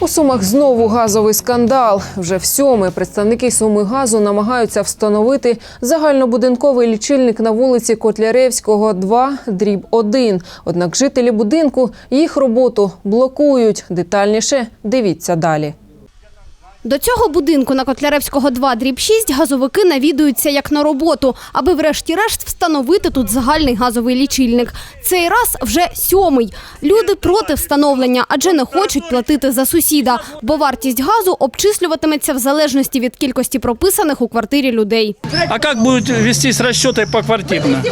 У Сумах знову газовий скандал. Вже в сьоме представники Суми газу намагаються встановити загальнобудинковий лічильник на вулиці Котляревського, 2, дріб 1. Однак жителі будинку їх роботу блокують. Детальніше дивіться далі. До цього будинку на Котляревського 2 дріб 6 газовики навідуються як на роботу, аби врешті-решт встановити тут загальний газовий лічильник. Цей раз вже сьомий. Люди проти встановлення, адже не хочуть платити за сусіда, бо вартість газу обчислюватиметься в залежності від кількості прописаних у квартирі людей. А как будут вестись расчеты по квартирно?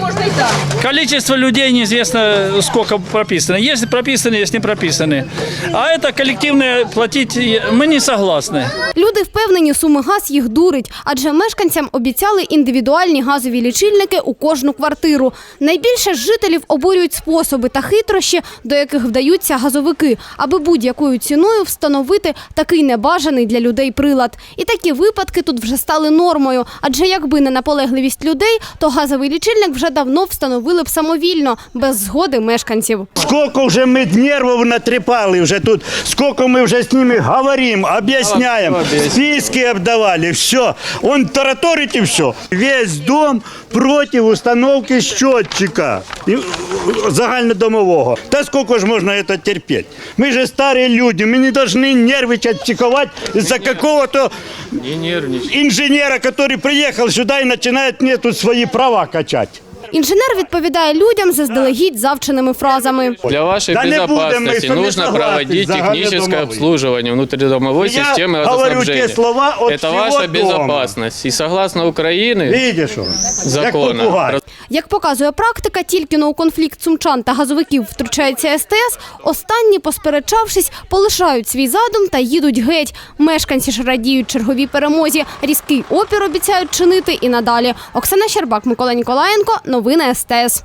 Количество людей неизвестно, сколько прописано. Есть прописаны, есть не прописаны. А это коллективное платить мы не согласны. Люди впевнені, Сумигаз їх дурить, адже мешканцям обіцяли індивідуальні газові лічильники у кожну квартиру. Найбільше жителів обурюють способи та хитрощі, до яких вдаються газовики, аби будь-якою ціною встановити такий небажаний для людей прилад. І такі випадки тут вже стали нормою. Адже якби не наполегливість людей, то газовий лічильник вже давно встановили б самовільно, без згоди мешканців. Сколько уже мы нервов натрепали уже тут, сколько мы уже с ними говорим, объясняем, списки обдавали, все. Он тараторит и все. Весь дом против установки счетчика и- загальнодомового. Та сколько ж можно это терпеть? Мы же старые люди, мы не должны нервничать, психовать из-за какого-то инженера, который приехал сюда и начинает мне тут свои права качать. Інженер відповідає людям заздалегідь завченими фразами. Для вашей Да не будем мы безопасности с вами нужно согласны, проводить техническое загальнодомовой. обслуживание внутридомовой Я системы говорю газоснабжения. те слова от Это всего ваша дома. безопасность. И согласно Украины, Видишь он? закона, Як попугай. Як показує практика, тільки на у конфлікт сумчан та газовиків втручається СТС, останні, посперечавшись, полишають свій задум та їдуть геть. Мешканці ж радіють черговій перемозі. Різкий опір обіцяють чинити і надалі. Оксана Щербак, Микола Ніколаєнко. Новини СТС.